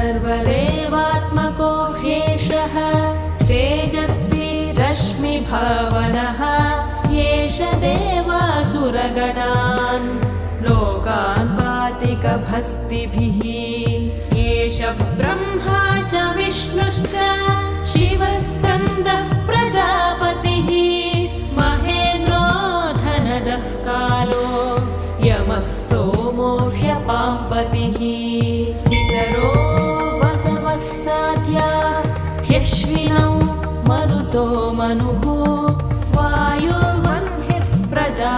सर्वदेवात्मको ह्येषः तेजस्वी रश्मिभावनः एष देवासुरगणान् लोकान् वातिकभस्तिभिः एष ब्रह्मा च विष्णुश्च शिवस्कन्दः प्रजापतिः महेन्द्रो धनदः कालो यमः सोमो ह्यपाम्पतिः सुतो मनुः वायुर्वह्निः प्रजा